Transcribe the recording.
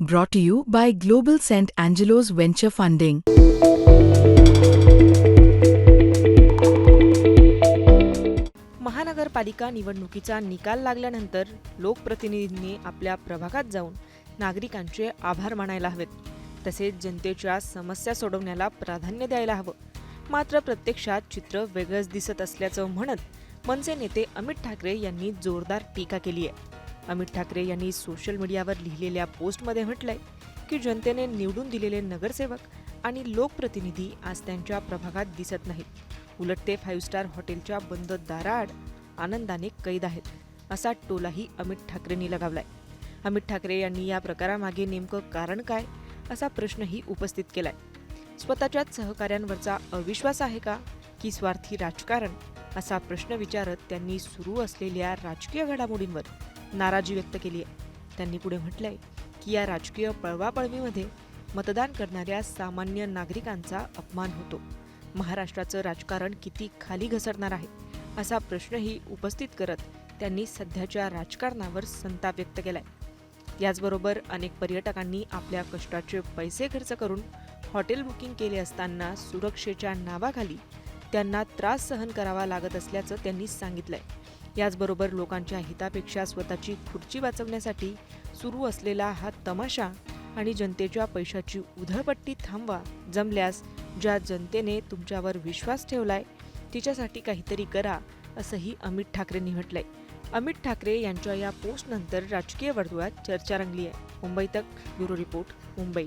Brought to you by Global St. Angelo's Venture Funding. महानगरपालिका निवडणुकीचा निकाल लागल्यानंतर लोकप्रतिनिधींनी आपल्या प्रभागात जाऊन नागरिकांचे आभार मानायला हवेत तसेच जनतेच्या समस्या सोडवण्याला प्राधान्य द्यायला हवं मात्र प्रत्यक्षात चित्र वेगळंच दिसत असल्याचं म्हणत मनसे नेते अमित ठाकरे यांनी जोरदार टीका केली आहे अमित ठाकरे यांनी सोशल मीडियावर लिहिलेल्या पोस्टमध्ये म्हटलंय की जनतेने निवडून दिलेले नगरसेवक आणि लोकप्रतिनिधी आज त्यांच्या प्रभागात दिसत नाहीत. उलट ते फाईव्ह स्टार हॉटेलच्या बंद दाराआड आनंदाने कैद आहेत असा टोलाही अमित ठाकरेंनी लगावलाय. अमित ठाकरे यांनी या प्रकारामागे नेमकं कारण काय असा प्रश्नही उपस्थित केलाय. स्वतःच्याच सहकाऱ्यांवरचा अविश्वास आहे का की स्वार्थी राजकारण असा प्रश्न विचारत त्यांनी सुरू असलेल्या राजकीय घडामोडींवर नाराजी व्यक्त केली आहे. त्यांनी पुढे म्हटलंय की या राजकीय पळवापळवीमध्ये मतदान करणाऱ्या सामान्य नागरिकांचा अपमान होतो. महाराष्ट्राचं राजकारण किती खाली घसरणार आहे असा प्रश्नही उपस्थित करत त्यांनी सध्याच्या राजकारणावर संताप व्यक्त केलाय. याचबरोबर अनेक पर्यटकांनी आपल्या कष्टाचे पैसे खर्च करून हॉटेल बुकिंग केले असताना सुरक्षेच्या नावाखाली त्यांना त्रास सहन करावा लागत असल्याचं त्यांनी सांगितलंय. याचबरोबर लोकांच्या हितापेक्षा स्वतःची खुर्ची वाचवण्यासाठी सुरू असलेला हा तमाशा आणि जनतेच्या पैशाची उधळपट्टी थांबवा जमल्यास ज्या जनतेने तुमच्यावर विश्वास ठेवलाय तिच्यासाठी काहीतरी करा असंही अमित ठाकरेंनी म्हटलंय अमित ठाकरे यांच्या या पोस्टनंतर राजकीय वर्तुळात चर्चा रंगली आहे मुंबई तक ब्युरो रिपोर्ट मुंबई.